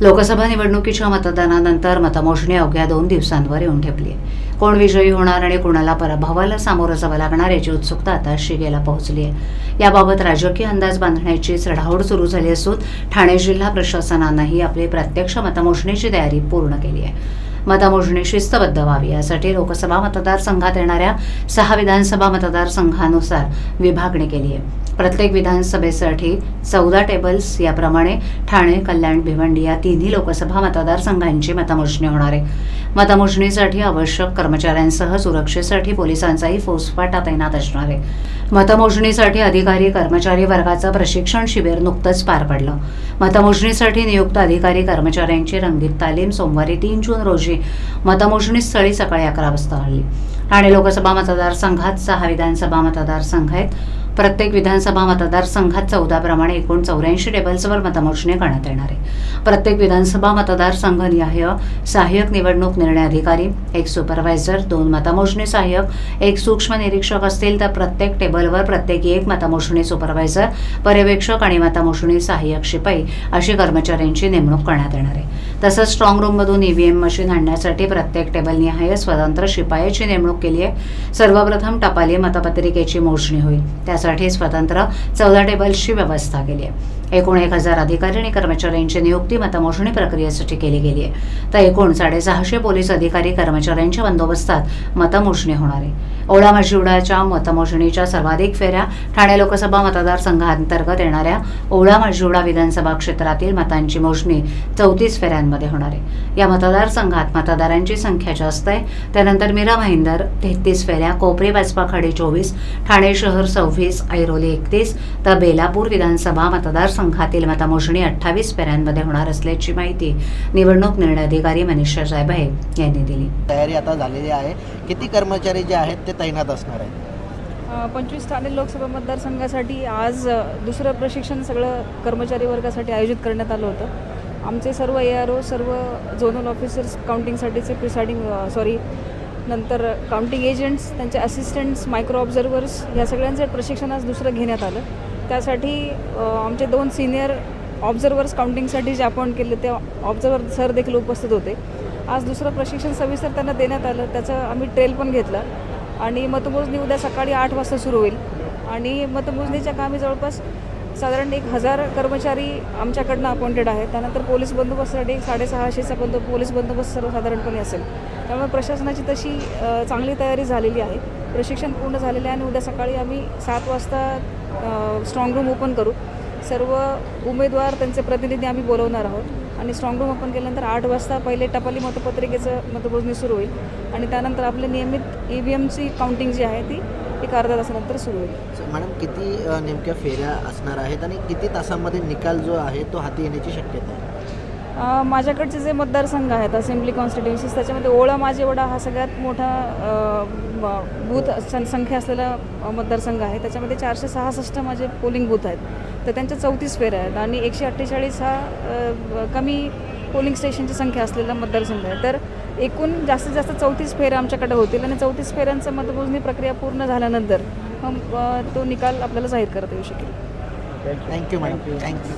लोकसभा निवडणुकीच्या मतदानानंतर मतमोजणी अवघ्या दोन दिवसांवर येऊन ठेपली आहे कोण विजयी होणार आणि कोणाला पराभवाला सामोरं जावं लागणार याची उत्सुकता आता शिगेला पोहोचली आहे याबाबत राजकीय अंदाज बांधण्याची चढाओढ सुरू झाली असून ठाणे जिल्हा प्रशासनानंही आपली प्रत्यक्ष मतमोजणीची तयारी पूर्ण केली आहे मतमोजणी शिस्तबद्ध व्हावी यासाठी लोकसभा मतदारसंघात येणाऱ्या सहा विधानसभा मतदारसंघानुसार विभागणी केली आहे प्रत्येक विधानसभेसाठी चौदा टेबल्स याप्रमाणे ठाणे कल्याण भिवंडी या तिन्ही लोकसभा मतदारसंघांची मतमोजणी होणार आहे. मतमोजणीसाठी आवश्यक कर्मचाऱ्यांसह सुरक्षेसाठी पोलिसांचाही फौजफाटा तैनात असणार आहे. मतमोजणीसाठी अधिकारी कर्मचारी वर्गाचं प्रशिक्षण शिबिर नुकतंच पार पडलं. मतमोजणीसाठी नियुक्त अधिकारी कर्मचाऱ्यांची रंगीत तालीम सोमवारी तीन जून रोजी मतमोजणी स्थळी सकाळी अकरा वाजता आली ठाणे लोकसभा मतदारसंघात सहा विधानसभा मतदारसंघ आहेत. प्रत्येक विधानसभा मतदारसंघात चौदाप्रमाणे एकूण चौऱ्याऐंशी टेबल्सवर मतमोजणी करण्यात येणार आहे. प्रत्येक विधानसभा मतदारसंघनिहाय सहाय्यक निवडणूक निर्णय अधिकारी एक सुपरवायझर दोन मतमोजणी सहाय्यक एक सूक्ष्म निरीक्षक असतील तर प्रत्येक टेबलवर प्रत्येकी एक मतमोजणी सुपरवायझर पर्यवेक्षक आणि मतमोजणी सहाय्यक शिपाई अशी कर्मचाऱ्यांची नेमणूक करण्यात येणार आहे. तसंच स्ट्रॉंग रूममधून ईव्हीएम मशीन आणण्यासाठी प्रत्येक टेबलनिहाय स्वतंत्र शिपायाची नेमणूक केली आहे. सर्वप्रथम टपाली मतपत्रिकेची मोजणी होईल. त्यासाठी स्वतंत्र चौदा टेबल्सची व्यवस्था केली आहे. एकूण एक हजार अधिकारी आणि कर्मचाऱ्यांची नियुक्ती मतमोजणी प्रक्रियेसाठी केली गेली आहे. तर एकूण साडेसहाशे पोलीस अधिकारी कर्मचाऱ्यांच्या बंदोबस्तात मतमोजणी होणार आहे. ओळा माजिवडाच्या मतमोजणीच्या सर्वाधिक फेऱ्या ठाणे लोकसभा मतदारसंघांतर्गत येणाऱ्या ओळा माजिवडा विधानसभा क्षेत्रातील मतांची मोजणी चौतीस फेऱ्यांमध्ये होणार आहे. या मतदारसंघात मतदारांची संख्या जास्त आहे. त्यानंतर मीरा महिंदर तेहतीस फेऱ्या कोपरी बाजपाखाडी चोवीस ठाणे शहर सव्वीस ऐरोली एकतीस तर बेलापूर विधानसभा मतदार मतदारसंघातील मतमोजणी अठ्ठावीस फेऱ्यांमध्ये होणार असल्याची माहिती निवडणूक निर्णय अधिकारी मनीषा जायभाये यांनी दिली. तयारी आता झालेली आहे. किती कर्मचारी जे आहेत ते तैनात असणार आहेत? पंचवीस ठाणे लोकसभा मतदारसंघासाठी आज दुसरं प्रशिक्षण सगळं कर्मचारी वर्गासाठी आयोजित करण्यात आलं होतं. आमचे सर्व ए आर ओ सर्व झोनल ऑफिसर्स काउंटिंगसाठीचे प्रिसाइडिंग सॉरी नंतर काउंटिंग एजंट्स त्यांचे असिस्टंट्स मायक्रो ऑब्झर्वर्स या सगळ्यांचं प्रशिक्षण आज दुसरं घेण्यात आलं. त्यासाठी आमचे दोन सिनियर ऑब्झर्वर्स काउंटिंगसाठी जे अपॉइंट केले ते ऑब्झर्वर सर देखील उपस्थित होते. आज दुसरं प्रशिक्षण सविस्तर त्यांना देण्यात आलं त्याचं आम्ही ट्रेल पण घेतला. आणि मतमोजणी उद्या सकाळी आठ वाजता सुरू होईल. आणि मतमोजणीच्या कामी जवळपास साधारण एक हजार कर्मचारी आमच्याकडनं अपॉइंटेड आहेत. त्यानंतर पोलीस बंदोबस्तासाठी एक साडेसहाशेचा बंदो पोलीस बंदोबस्त सर्वसाधारणपणे असेल. त्यामुळे प्रशासनाची तशी चांगली तयारी झालेली आहे. प्रशिक्षण पूर्ण झालेलं आहे आणि उद्या सकाळी आम्ही सात वाजता स्ट्रॉंग रूम ओपन करू. सर्व उमेदवार त्यांचे प्रतिनिधी आम्ही बोलवणार आहोत. आणि स्ट्रॉंग रूम ओपन केल्यानंतर आठ वाजता पहिले टपाली मतपत्रिकेचं मतमोजणी सुरू होईल. आणि त्यानंतर आपले नियमित ई व्ही एमची काउंटिंग जी आहे ती एक अर्धा तासानंतर सुरू होईल. मॅडम किती नेमक्या फेऱ्या असणार आहेत आणि किती तासामध्ये निकाल जो आहे तो हाती येण्याची शक्यता आहे? माझ्याकडचे जे मतदारसंघ आहेत असेंब्ली कॉन्स्टिट्युन्सीज त्याच्यामध्ये ओळा माझेवडा हा सगळ्यात मोठा बूथ सं- संख्या असलेला मतदारसंघ आहे. त्याच्यामध्ये चारशे सहासष्ट माझे पोलिंग बूथ आहेत. तर त्यांच्या चौतीस फेऱ्या आहेत आणि एकशे अठ्ठेचाळीस हा कमी पोलिंग स्टेशनची संख्या असलेला मतदारसंघ आहे. तर एकूण जास्तीत जास्त चौतीस फेऱ्या आमच्याकडे होतील आणि चौतीस फेऱ्यांचं मतमोजणी प्रक्रिया पूर्ण झाल्यानंतर मग तो निकाल आपल्याला जाहीर करता येऊ शकेल. Thank you madam thank you